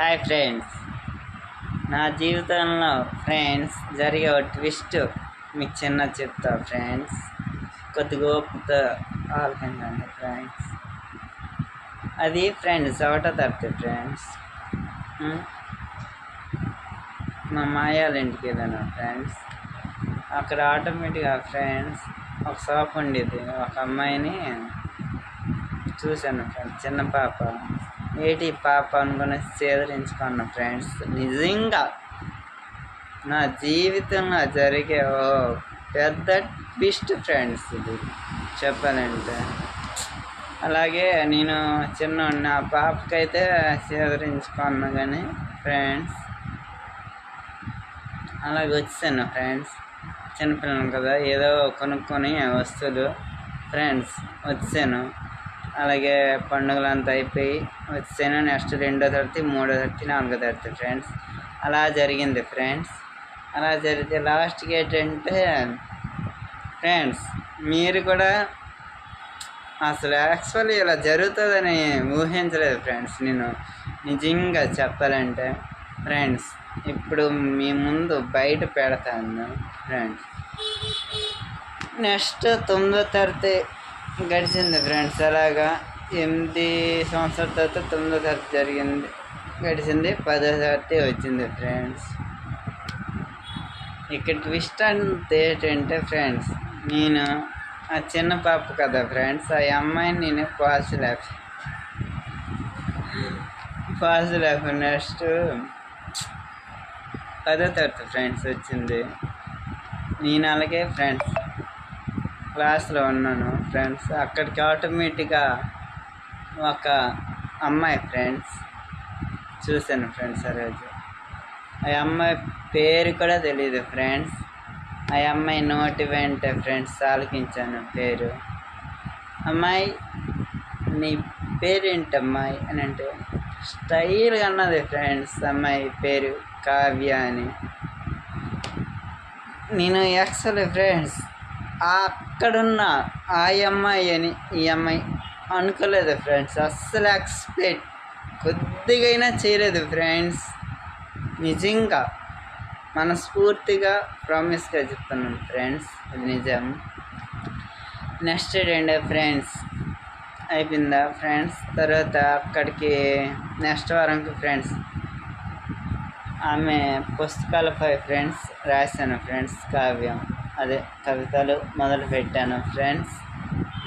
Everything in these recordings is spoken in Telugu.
హాయ్ ఫ్రెండ్స్ నా జీవితంలో ఫ్రెండ్స్ జరిగే ఒక ట్విస్ట్ మీకు చిన్న చెప్తా ఫ్రెండ్స్ కొద్ది ఓపికతో ఆలోచించండి ఫ్రెండ్స్ అది ఫ్రెండ్స్ ఒకటో తరగతి ఫ్రెండ్స్ మా మాయాల ఇంటికి వెళ్ళాను ఫ్రెండ్స్ అక్కడ ఆటోమేటిక్గా ఫ్రెండ్స్ ఒక షాప్ ఉండేది. ఒక అమ్మాయిని చూశాను ఫ్రెండ్స్ చిన్న పాప. ఏటి పాప అనుకుని సేదరించుకున్న ఫ్రెండ్స్? నిజంగా నా జీవితంలో జరిగే ఓ పెద్ద ట్విస్ట్ ఫ్రెండ్స్ ఇది. చెప్పాలంటే. అలాగే నేను చిన్న నా పాపకైతే సేదరించుకున్నా కానీ ఫ్రెండ్స్. అలాగే వచ్చాను ఫ్రెండ్స్. చిన్నపిల్లలు కదా ఏదో కొనుక్కొని వస్తువులు. ఫ్రెండ్స్ వచ్చాను అలాగే పండుగలు అంతా అయిపోయి వచ్చాను నెక్స్ట్ రెండో తరగతి మూడో తరగతి నాలుగో తరగతి ఫ్రెండ్స్. అలా జరిగింది ఫ్రెండ్స్. అలా జరిగితే లాస్ట్కి ఏంటంటే ఫ్రెండ్స్ మీరు కూడా అసలు యాక్చువల్లీ ఇలా జరుగుతుందని ఊహించలేదు ఫ్రెండ్స్ నేను. నిజంగా చెప్పాలంటే ఫ్రెండ్స్ ఇప్పుడు మీ ముందు బయట పెడతాను ఫ్రెండ్స్. నెక్స్ట్ తొమ్మిదో తరగతి గడిచింది ఫ్రెండ్స్. అలాగా ఎనిమిది సంవత్సరాల తర్వాత తొమ్మిదో తరగతి జరిగింది. గడిచింది పదో తరగతి వచ్చింది ఫ్రెండ్స్. ఇక్కడ ట్విస్ట్ అంటే ఏంటంటే ఫ్రెండ్స్ నేను ఆ చిన్న పాప కదా ఫ్రెండ్స్ ఆ అమ్మాయిని నేను పాస్ ల్యాఫ్ పాస్ ల్యాఫ్ నెక్స్ట్ పదో తరగతి ఫ్రెండ్స్ వచ్చింది. నేను అలాగే ఫ్రెండ్స్ క్లాస్లో ఉన్నాను ఫ్రెండ్స్. అక్కడికి ఆటోమేటిక్గా ఒక అమ్మాయి ఫ్రెండ్స్. చూశాను ఫ్రెండ్స్ ఆ రోజు. ఆ అమ్మాయి పేరు కూడా తెలియదు ఫ్రెండ్స్. ఆ అమ్మాయి నోటి వెంట ఫ్రెండ్స్ ఆలకించాను పేరు. అమ్మాయి నీ పేరేంటి అమ్మాయి అని అంటే స్టైల్గా అన్నది ఫ్రెండ్స్ అమ్మాయి పేరు కావ్య అని. నేను యాక్చువల్లీ ఫ్రెండ్స్ అక్కడున్న ఆ అమ్మాయి అని ఈ అమ్మాయి అనుకోలేదు ఫ్రెండ్స్ అస్సలు ఎక్స్పెక్ట్ కొద్దిగైనా చేయలేదు ఫ్రెండ్స్ నిజంగా మనస్ఫూర్తిగా ప్రామిస్గా చెప్తున్నాను ఫ్రెండ్స్ అది నిజం. నెక్స్ట్ ఏంటంటే ఫ్రెండ్స్ అయిపోయిందా ఫ్రెండ్స్ తర్వాత అక్కడికి నెక్స్ట్ వారంకి ఫ్రెండ్స్ ఆమె పుస్తకాలపై ఫ్రెండ్స్ రాశాను ఫ్రెండ్స్ కావ్యం. అదే కవితలు మొదలు పెట్టాను ఫ్రెండ్స్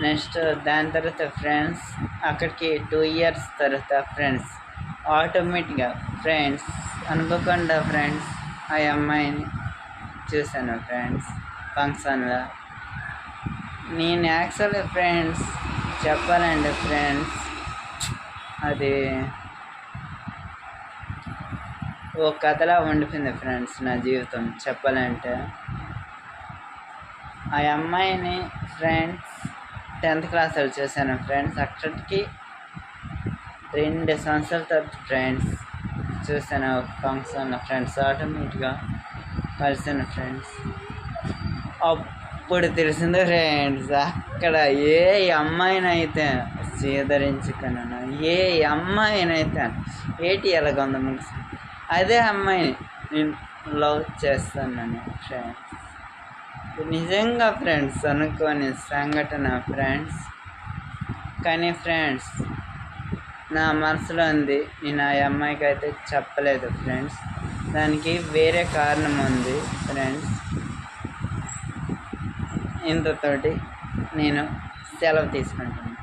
నెక్స్ట్ దాని తర్వాత ఫ్రెండ్స్ అక్కడికి టూ ఇయర్స్ తర్వాత ఫ్రెండ్స్ ఆటోమేటిక్గా ఫ్రెండ్స్ అనుకోకుండా ఫ్రెండ్స్ ఆ అమ్మాయిని చూశాను ఫ్రెండ్స్ ఫంక్షన్లో. నేను యాక్చువల్గా ఫ్రెండ్స్ చెప్పాలండి ఫ్రెండ్స్ అది ఓ కథలా ఉండిపోయింది ఫ్రెండ్స్ నా జీవితం. చెప్పాలంటే. ఆ అమ్మాయిని ఫ్రెండ్స్ టెన్త్ క్లాస్లో చూశాను. ఫ్రెండ్స్ అక్కడికి రెండు సంవత్సరాల తర్వాత ఫ్రెండ్స్ చూశాను. ఫంక్షన్ ఫ్రెండ్స్ ఆటోమేటిక్గా కలిసాను ఫ్రెండ్స్ అప్పుడు తెలిసింది ఫ్రెండ్స్ అక్కడ ఏ అమ్మాయినైతే స్వీకరించుకున్నాను ఏ అమ్మాయినైతే ఏటి ఎలాగొంద మనసు అదే అమ్మాయిని నేను లవ్ చేస్తున్నాను ఫ్రెండ్స్ నిజంగా ఫ్రెండ్స్ అనుకోని సంఘటన ఫ్రెండ్స్. కానీ ఫ్రెండ్స్ నా మనసులో ఉంది. నేను ఆ అమ్మాయికి అయితే చెప్పలేదు ఫ్రెండ్స్. దానికి వేరే కారణం ఉంది ఫ్రెండ్స్. ఇంతతోటి నేను సెలవు తీసుకుంటాను